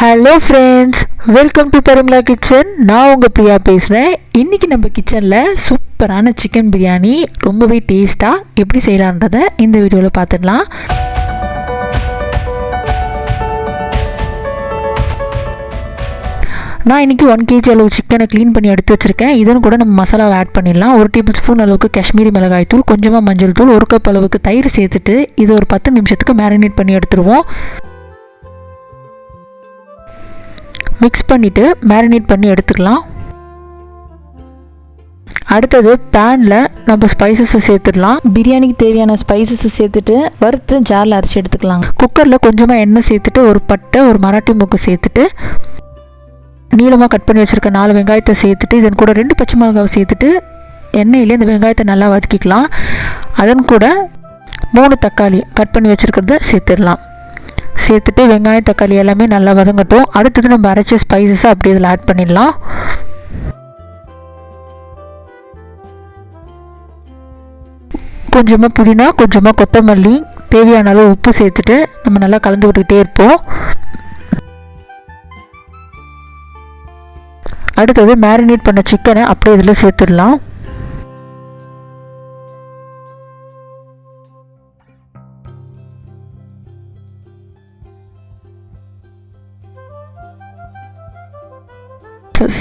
Hello friends welcome to Perumila kitchen நான் உங்கள் பிரியா பேசுகிறேன் இன்றைக்கி நம்ம கிச்சனில் சூப்பரான சிக்கன் பிரியாணி ரொம்பவே டேஸ்ட்டாக எப்படி செய்யலான்றதை இந்த வீடியோவில் பார்த்துடலாம். நான் இன்றைக்கி ஒன் கேஜி அளவு சிக்கனை க்ளீன் பண்ணி எடுத்து வச்சுருக்கேன். இதன் கூட நம்ம மசாலாவை ஆட் பண்ணிடலாம். ஒரு டேபிள் ஸ்பூன் அளவுக்கு காஷ்மீரி மிளகாய் தூள் கொஞ்சமாக மஞ்சள் தூள் ஒரு கப் அளவுக்கு தயிர் சேர்த்துட்டு இது ஒரு பத்து நிமிஷத்துக்கு மேரினேட் பண்ணி எடுத்துருவோம். மிக்ஸ் பண்ணிவிட்டு மேரினேட் பண்ணி எடுத்துக்கலாம். அடுத்தது பேனில் நம்ம ஸ்பைசஸை சேர்த்துடலாம். பிரியாணிக்கு தேவையான ஸ்பைசஸை சேர்த்துட்டு வறுத்து ஜாரில் அரைச்சி எடுத்துக்கலாம். குக்கரில் கொஞ்சமாக எண்ணெய் சேர்த்துட்டு ஒரு பட்டை ஒரு மராட்டி மூக்கு சேர்த்துட்டு நீளமாக கட் பண்ணி வச்சுருக்க நாலு வெங்காயத்தை சேர்த்துட்டு இதன் கூட ரெண்டு பச்சை மிளகாவை சேர்த்துட்டு எண்ணெயிலே இந்த வெங்காயத்தை நல்லா வதக்கிக்கலாம். அதன் கூட மூணு தக்காளி கட் பண்ணி வச்சுருக்கிறத சேர்த்துடலாம். சேர்த்துட்டு வெங்காயம் தக்காளி எல்லாமே நல்லா வதங்கட்டும். அடுத்தது நம்ம அரைச்ச ஸ்பைசஸை அப்படியே இதில் ஆட் பண்ணிடலாம். கொஞ்சமாக புதினா கொஞ்சமாக கொத்தமல்லி தேவையான அளவு உப்பு சேர்த்துட்டு நம்ம நல்லா கலந்து விட்டுக்கிட்டே இருப்போம். அடுத்தது மேரினேட் பண்ண சிக்கனை அப்படியே இதில் சேர்த்துடலாம்.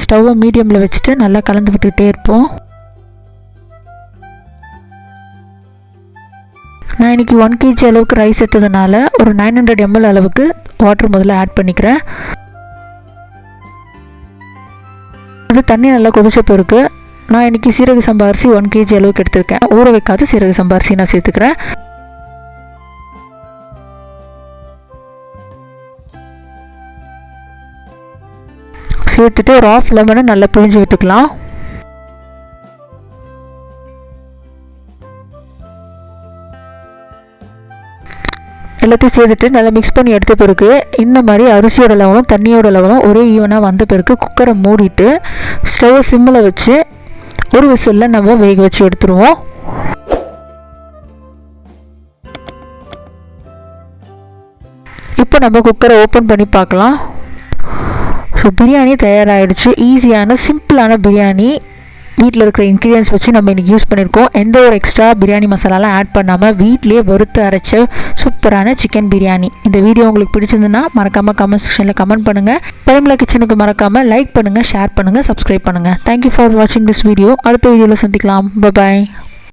ஸ்டவ்வை மீடியமில் வச்சுட்டு நல்லா கலந்து விட்டுக்கிட்டே இருப்போம். நான் இன்றைக்கி ஒன் கேஜி அளவுக்கு ரைஸ் எடுத்ததுனால ஒரு நைன் ஹண்ட்ரட் எம்எல் அளவுக்கு வாட்டர் முதல்ல ஆட் பண்ணிக்கிறேன். அது தண்ணி நல்லா கொதிச்ச பிறகு நான் இன்றைக்கி சீரக சம்பா அரிசி ஒன் கேஜி அளவுக்கு எடுத்திருக்கேன். ஊற வைக்காத சீரக சம்பா அரிசி நான் சேர்த்துக்கிறேன். சேர்த்துட்டு ஒரு ஆஃப் லெமனை நல்லா பிழிஞ்சு விட்டுக்கலாம். எல்லாத்தையும் சேர்த்துட்டு நல்லா மிக்ஸ் பண்ணி எடுத்த பிறகு இந்த மாதிரி அரிசியோட லெவலும் தண்ணியோட லெவலும் ஒரே ஈவனாக வந்த பிறகு குக்கரை மூடிட்டு ஸ்டவ்வை சிம்மில் வச்சு ஒரு விசிலில் நம்ம வேக வச்சு எடுத்துருவோம். இப்போ நம்ம குக்கரை ஓப்பன் பண்ணி பார்க்கலாம். ஸோ பிரியாணி தயாராகிடுச்சு ஈஸியான சிம்பிளான பிரியாணி வீட்டில் இருக்கிற இன்க்ரீடியன்ஸ் வச்சு நம்ம இன்றைக்கி யூஸ் பண்ணியிருக்கோம். எந்த ஒரு எக்ஸ்ட்ரா பிரியாணி மசாலாலாம் ஆட் பண்ணாமல் வீட்லேயே வறுத்து அரைச்ச சூப்பரான சிக்கன் பிரியாணி இந்த வீடியோ உங்களுக்கு பிடிச்சிருந்துன்னா மறக்காமல் கமெண்ட் செக்ஷனில் கமெண்ட் பண்ணுங்கள் பெருமலை கிச்சனுக்கு மறக்காமல் லைக் பண்ணுங்கள் ஷேர் பண்ணுங்கள் சப்ஸ்கிரைப் பண்ணுங்கள் தேங்க்யூ ஃபார் வாட்சிங் திஸ் வீடியோ அடுத்த வீடியோவில் சந்திக்கலாம். பாய்